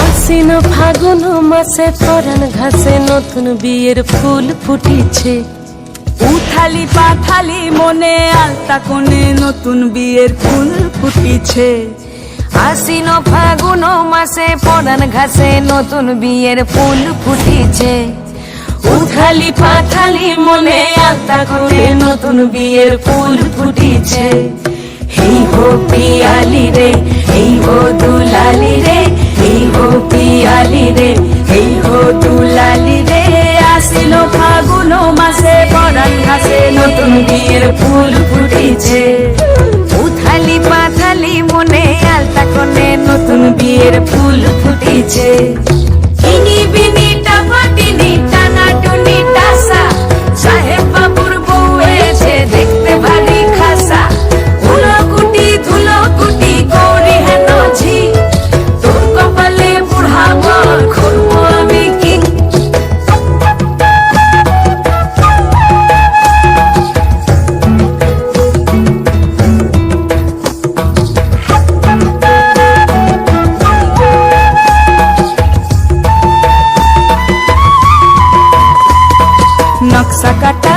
আশ্বিন ফাগুন মাসে পরান ঘাসে নতুন বিয়ের ফুল ফুটিছে। উথালি পাথালি মনে আলতা কোণে নতুন বিয়ের ফুল ফুটিছে। আশ্বিন ফাগুন মাসে পরান ঘাসে নতুন বিয়ের ফুল ফুটিছে। উথালি পাথালি মনে আলতা করে নতুন বিয়ের ফুল ফুটিছে। এই হো পিয়ালি রে, এই হো দুলালি রে, এই হো পিয়ালি রে, এই হো দুলালি রে। আসিল ফাগুন মাসে পরান ঘাসে নতুন বিয়ের ফুল ফুটিছে। উথালি পাথালি মনে আলতা কোণে নতুন বিয়ের ফুল ফুটিছে।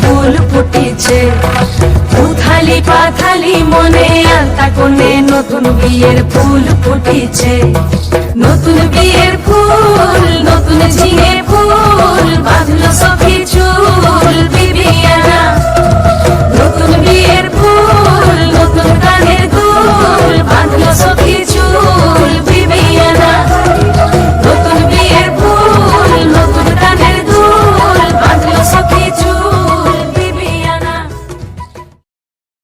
ফুল ফুটিছে। উথালি পাথালি মনে আলতা কোনে নতুন বিয়ের ফুল ফুটেছে। নতুন বিয়ের ফুল, নতুন ঝিঙে ফুল, বাঁধলো